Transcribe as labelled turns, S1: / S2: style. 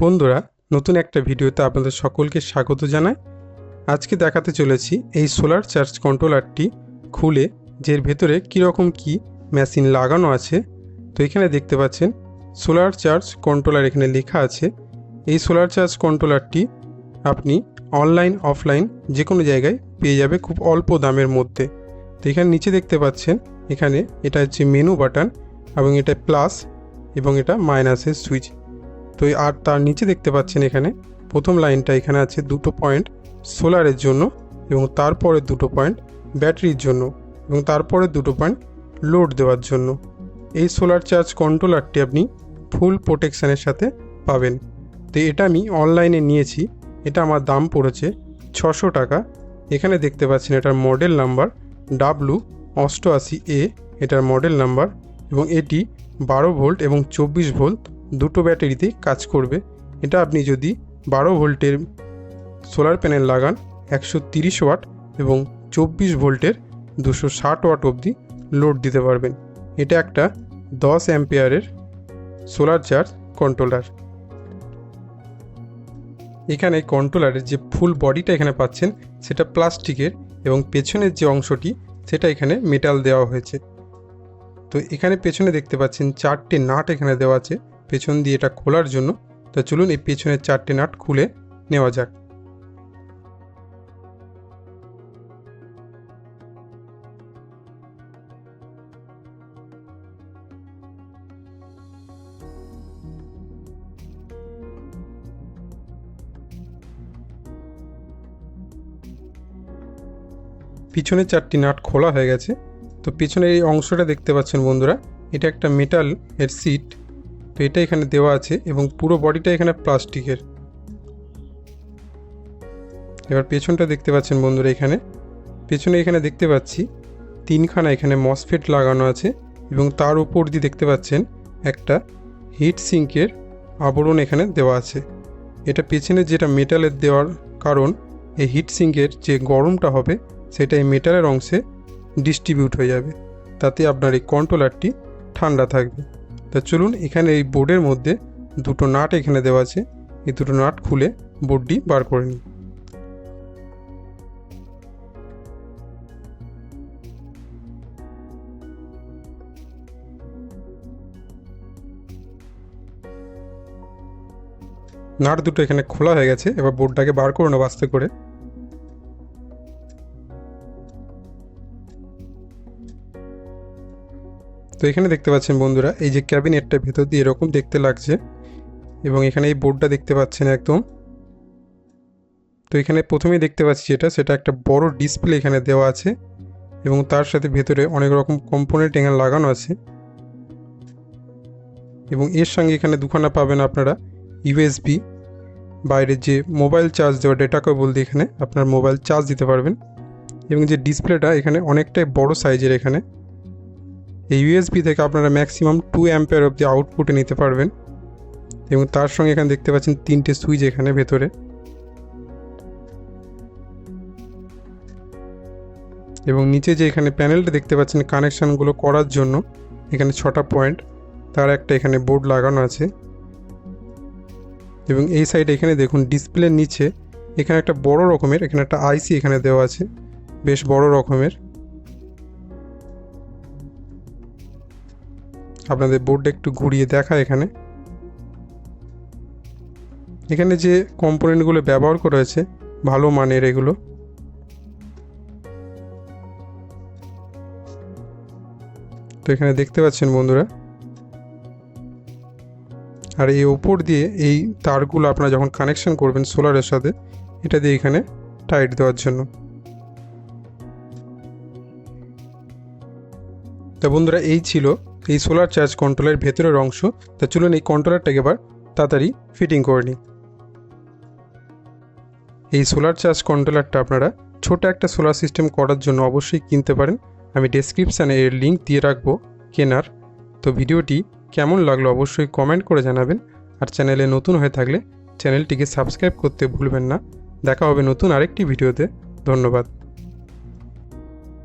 S1: বন্ধুরা, নতুন একটা ভিডিওতে আপনাদের সকলকে স্বাগত জানাই। আজকে দেখাতে চলেছি এই সোলার চার্জ কন্ট্রোলারটি খুলে, যের ভেতরে কীরকম কি মেশিন লাগানো আছে। তো এখানে দেখতে পাচ্ছেন, সোলার চার্জ কন্ট্রোলার এখানে লেখা আছে। এই সোলার চার্জ কন্ট্রোলারটি আপনি অনলাইন, অফলাইন যে কোনো জায়গায় পেয়ে যাবে খুব অল্প দামের মধ্যে। তো এখানে নিচে দেখতে পাচ্ছেন, এখানে এটা হচ্ছে মেনু বাটন এবং এটা প্লাস এবং এটা মাইনাসের সুইচ তো আর তার নিচে দেখতে পাচ্ছেন এখানে প্রথম লাইনটা এখানে আছে দুটো পয়েন্ট সোলারের জন্য এবং তারপরে দুটো পয়েন্ট ব্যাটারির জন্য এবং তারপরে দুটো পয়েন্ট লোড দেওয়ার জন্য। এই সোলার চার্জ কন্ট্রোলারটি আপনি ফুল প্রোটেকশানের সাথে পাবেন। তো এটা আমি অনলাইনে নিয়েছি, এটা আমার দাম পড়েছে ছশো টাকা। এখানে দেখতে পাচ্ছেন এটার মডেল নাম্বার ডাব্লু অষ্টআশি এ, এটার মডেল নাম্বার এবং এটি বারো ভোল্ট এবং চব্বিশ ভোল্ট দুটো ব্যাটারিতেই কাজ করবে। এটা আপনি যদি বারো ভোল্টের সোলার প্যানেল লাগান, একশো তিরিশ ওয়াট এবং চব্বিশ ভোল্টের দুশো ষাট ওয়াট অবধি লোড দিতে পারবেন। এটা একটা দশ অ্যাম্পিয়ারের সোলার চার্জ কন্ট্রোলার। এখানে কন্ট্রোলারের যে ফুল বডিটা এখানে পাচ্ছেন, সেটা প্লাস্টিকের এবং পেছনের যে অংশটি, সেটা এখানে মেটাল দেওয়া হয়েছে। তো এখানে পেছনে দেখতে পাচ্ছেন চারটে নাট এখানে দেওয়া আছে। পেছন দিয়ে এটা খোলার জন্য। তো চলুন এই পেছনের চারটে নাট খুলে নেওয়া যাক। পিছনে চারটি নাট খোলা হয়ে গেছে। তো পিছনের এই অংশটা দেখতে পাচ্ছেন বন্ধুরা, এটা একটা মেটাল এর সিট তো এটা এখানে দেওয়া আছে এবং পুরো বডিটা এখানে প্লাস্টিকের। এবার পেছনটা দেখতে পাচ্ছেন বন্ধুরা এখানে। পেছনে এখানে দেখতে পাচ্ছি তিনখানা এখানে মসফেট লাগানো আছে এবং তার উপর দিয়ে দেখতে পাচ্ছেন একটা হিট সিঙ্কের আবরণ এখানে দেওয়া আছে। এটা পেছনে যেটা মেটালের দেওয়ার কারণ, এই হিট সিঙ্কের যে গরমটা হবে সেটা এই মেটালের অংশে ডিস্ট্রিবিউট হয়ে যাবে। তাতে আপনার এই কন্ট্রোলারটি ঠান্ডা থাকবে। তা চলুন এখানে এই বোর্ডের মধ্যে দুটো নাট এখানে দেওয়া আছে। এই দুটো নাট খুলে বোর্ডটি বার করে নিই। নাট দুটো এখানে খোলা হয়ে গেছে। এবার বোর্ডটাকে বার করে নেব আস্তে করে। তো এখানে দেখতে পাচ্ছেন বন্ধুরা, এই যে ক্যাবিনেটটা ভেতর দিয়ে এরকম দেখতে লাগছে এবং এখানে এই বোর্ডটা দেখতে পাচ্ছেন একদম। তো এখানে প্রথমেই দেখতে পাচ্ছি যেটা, সেটা একটা বড় ডিসপ্লে এখানে দেওয়া আছে এবং তার সাথে ভেতরে অনেক রকম কম্পোনেন্ট এখানে লাগানো আছে। এবং এর সঙ্গে এখানে দুখানা পাবেন আপনারা ইউএসবি বাইরে যে মোবাইল চার্জ দেওয়া ডেটা কেবল দিয়ে এখানে আপনার মোবাইল চার্জ দিতে পারবেন। এবং যে ডিসপ্লেটা এখানে অনেকটাই বড় সাইজের এখানে। এই ইউএসবি থেকে আপনারা ম্যাক্সিমাম টু অ্যাম্পেয়ার অবধি আউটপুটে নিতে পারবেন। এবং তার সঙ্গে এখানে দেখতে পাচ্ছেন তিনটে সুইচ এখানে ভেতরে। এবং নিচে যে এখানে প্যানেলটা দেখতে পাচ্ছেন কানেকশানগুলো করার জন্য, এখানে ছটা পয়েন্ট তার একটা এখানে বোর্ড লাগানো আছে। এবং এই সাইডে এখানে দেখুন ডিসপ্লের নিচে, এখানে একটা বড় রকমের, এখানে একটা আইসি এখানে দেওয়া আছে, বেশ বড় রকমের। আপনাদের বোর্ডটা একটু ঘুরিয়ে দেখা এখানে। এখানে যে কম্পোনেন্টগুলো ব্যবহার করা হয়েছে, ভালো মানের এগুলো। তো এখানে দেখতে পাচ্ছেন বন্ধুরা। আর এই ওপর দিয়ে এই তারগুলো আপনারা যখন কানেকশন করবেন সোলারের সাথে, এটা দিয়ে এখানে টাইট দেওয়ার জন্য। তা বন্ধুরা, এই ছিল এই সোলার চার্জ কন্ট্রোলের ভেতরের অংশ, তা চলুন এই কন্ট্রোলারটাকে এবার তাড়াতাড়ি ফিটিং করে নিই। এই সোলার চার্জ কন্ট্রোলারটা আপনারা ছোট একটা সোলার সিস্টেম করার জন্য অবশ্যই কিনতে পারেন। আমি ডেসক্রিপশানে এর লিঙ্ক দিয়ে রাখব কেনার। তো ভিডিওটি কেমন লাগল অবশ্যই কমেন্ট করে জানাবেন। আর চ্যানেলে নতুন হয়ে থাকলে চ্যানেলটিকে সাবস্ক্রাইব করতে ভুলবেন না। দেখা হবে নতুন আরেকটি ভিডিওতে। ধন্যবাদ।